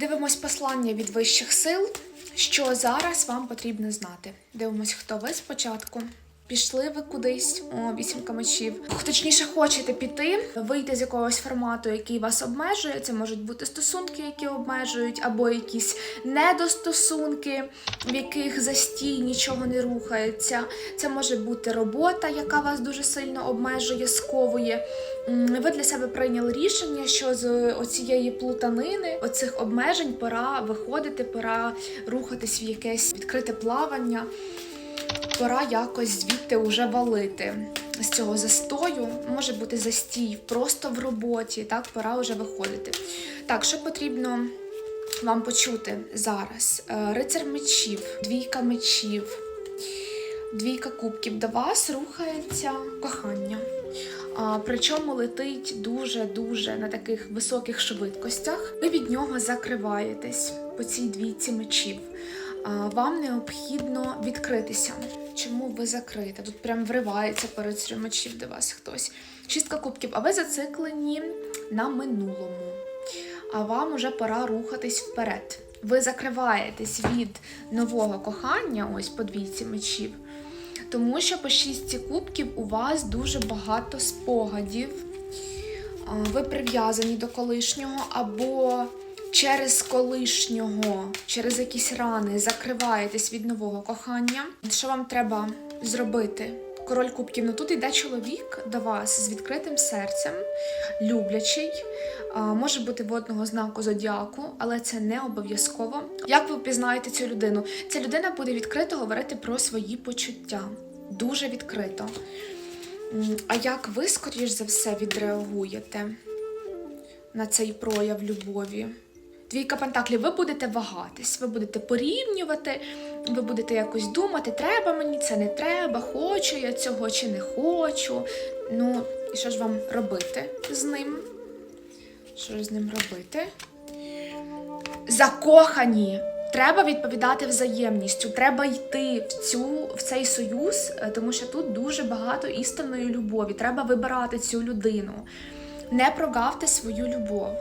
Дивимось послання від вищих сил, що зараз вам потрібно знати. Дивимось, хто ви спочатку. Пішли ви кудись о, вісімка мечів. Точніше, хочете піти, вийти з якогось формату, який вас обмежує. Це можуть бути стосунки, які обмежують, або якісь недостосунки, в яких застій нічого не рухається. Це може бути робота, яка вас дуже сильно обмежує, сковує. Ви для себе прийняли рішення, що з оцієї плутанини, оцих обмежень, пора виходити, пора рухатись в якесь відкрите плавання пора якось звідти уже валити з цього застою. Може бути застій просто в роботі, так, пора вже виходити. Так, що потрібно вам почути зараз? Е, Рицар мечів, двійка мечів, двійка кубків. До вас рухається кохання. Причому летить дуже-дуже на таких високих швидкостях. Ви від нього закриваєтесь по цій двійці мечів. Вам необхідно відкритися. Чому ви закрита? Тут прям вривається перед мечів до вас хтось. Шістка кубків, а ви зациклені на минулому. А вам уже пора рухатись вперед. Ви закриваєтесь від нового кохання, ось по двійці мечів. Тому що по шістці кубків у вас дуже багато спогадів. Ви прив'язані до колишнього, або через колишнього, через якісь рани закриваєтесь від нового кохання. Що вам треба зробити? Король кубків, ну тут йде чоловік до вас з відкритим серцем, люблячий, може бути водного знаку зодіаку, але це не обов'язково. Як ви впізнаєте цю людину? Ця людина буде відкрито говорити про свої почуття. Дуже відкрито. А як ви, скоріш за все, відреагуєте на цей прояв любові? Двійка пентаклів, ви будете вагатись, ви будете порівнювати, ви будете якось думати, треба мені це не треба, хочу я цього чи не хочу. Ну, і що ж вам робити з ним? Що ж з ним робити? Закохані. Треба відповідати взаємністю, треба йти в цю в цей союз, е, тому що тут дуже багато істинної любові. Треба вибирати цю людину. Не прогавте свою любов.